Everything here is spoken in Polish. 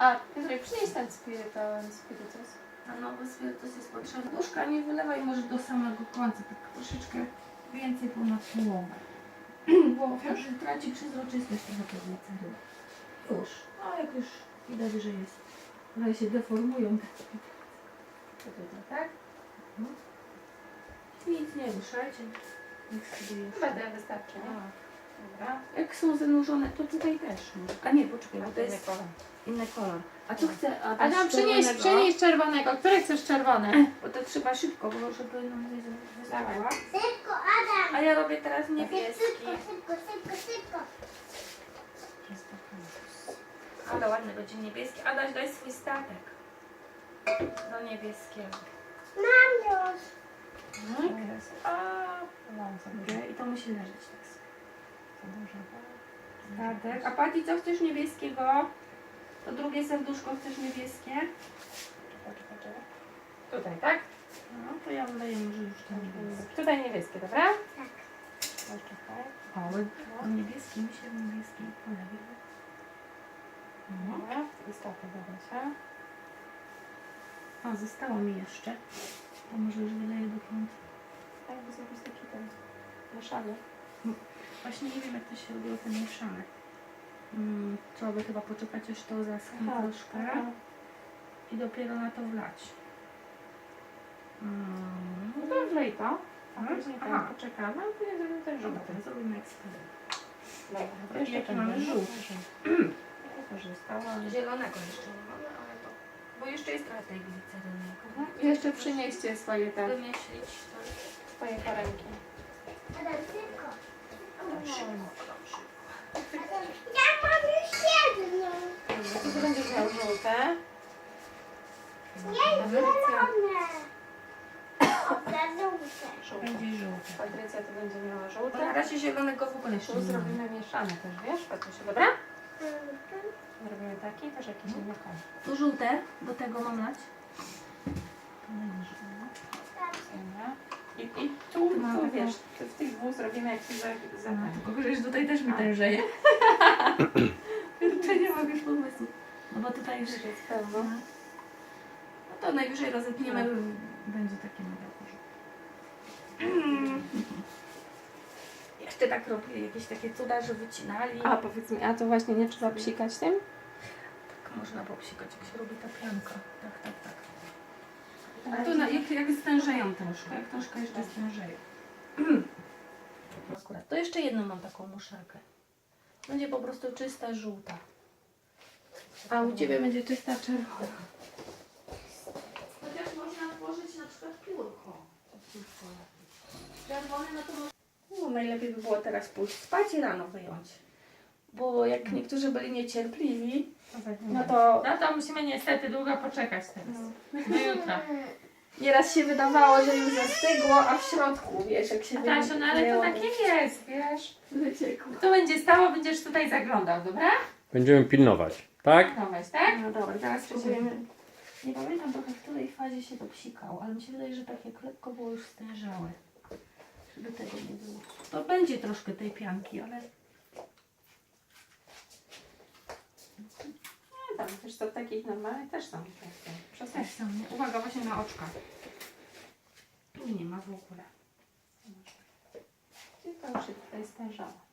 A, Piotrek, przynieś ten spirytałem, spirytus. A nowy spirytus jest potrzebny. Łóżka nie wylewaj może do samego końca, tak troszeczkę więcej ponad połowę. Bo już traci przezroczystość trochę gliceryny. Już. A jak już widać, że jest. One się deformują. Tak? Mhm. Nic nie ruszajcie. Niech sobie jeszcze. Wystarczy, nie? Tak. Dobra. Jak są zanurzone, to tutaj też. A nie, poczekaj, bo to jest kolor. inny kolor. A tu chcę, a Adam, przynieś, przynieś czerwonego. Który chcesz czerwony? Bo to trzeba szybko, bo żeby nam nie wystała. Szybko, Adam! A ja robię teraz niebieski. Szybko, szybko, szybko, szybko. Ale ładny będzie niebieski. Adaś, daj swój statek. Do niebieskiego. Mam już. Jest. A, okay. I to musi leżeć tak sobie. Statek. A Pati, co chcesz niebieskiego? To drugie serduszko chcesz niebieskie? Tutaj, tak? No, to ja wleję może już ten niebieski. Tutaj niebieskie, dobra? Tak. Poczekaj. O, o niebieski, mi się niebieski pojawił. No. Dobra, i stopy dodać, O, zostało mi jeszcze. To może już wyleję do końca. Tak, bo zrobić taki ten mieszany. Właśnie nie wiem, jak to się robiło te mieszane. Mm, trzeba by chyba poczekać, aż to zaschnie Aha, troszkę aha. i dopiero na to wlać. Mm. No to wlej to. A Mhm. później Aha. tam poczekamy, a później zrobimy ten Dobra, żółty. to zrobimy eksperyment. Dobra, Jaki jeszcze mamy ten żółty? Wykorzystało. Zielonego jeszcze nie mamy, ale to... Bo jeszcze jest trochę tej gliceryny. I jeszcze przynieście swoje te, Wymyślić to. swoje paremki. Adam, szybko. Ja mam już jedną. To tu będziesz miał żółte. Nie, zielone. Za żółte. żółte. Będzie żółty. Patrycja to będzie miała Bo na żółte. razie zielonego w ogóle Tu zrobimy mieszane też, wiesz, Patrysia, dobra? Zrobimy taki, też jakiś inny kolor. To żółte, do tego mam lać. To będzie żółte. Dobra. I, I tu, No, tu wiesz, tu w tych dwóch zrobimy jakiś za, za No, tylko wiesz, tutaj też mi tężeje. Kurczę, nie mam już pomysłu. No bo tutaj już... jest pełno. No to najwyżej rozetniemy, będzie takie mega Jeszcze tak robię jakieś takie cuda, że wycinali. A powiedz mi, a to właśnie nie trzeba psikać tym? Tak można popsikać, jak się robi ta pianka. Tak, tak, tak. A to na, jak, jak stężeją troszkę, jak troszkę jeszcze stężeją. Akurat. To jeszcze jedną mam taką muszelkę. Będzie po prostu czysta żółta. A u Ciebie będzie czysta czerwona. Chociaż można włożyć na przykład piórko. Czerwony, no to no, najlepiej by było teraz pójść spać i rano wyjąć. Bo jak niektórzy byli niecierpliwi, no to No to musimy niestety długo poczekać teraz. Do jutra. Nieraz się wydawało, że już zastygło, a w środku, wiesz, jak się Tasiu, no ale to wyjęło, takie jest, wiesz. wyciekło. To będzie stało, będziesz tutaj zaglądał, dobra? Będziemy pilnować, tak? No weź, tak? No dobra, teraz spróbujemy. Nie pamiętam trochę w której fazie się to psikał, ale mi się wydaje, że tak jak lekko było już stężałe. Żeby tego nie było. To będzie troszkę tej pianki, ale tam wiesz co, takich normalnych też są. Przestań. też są. nie? Uwaga właśnie na oczka. Tu nie ma w ogóle. To już się tutaj stężało.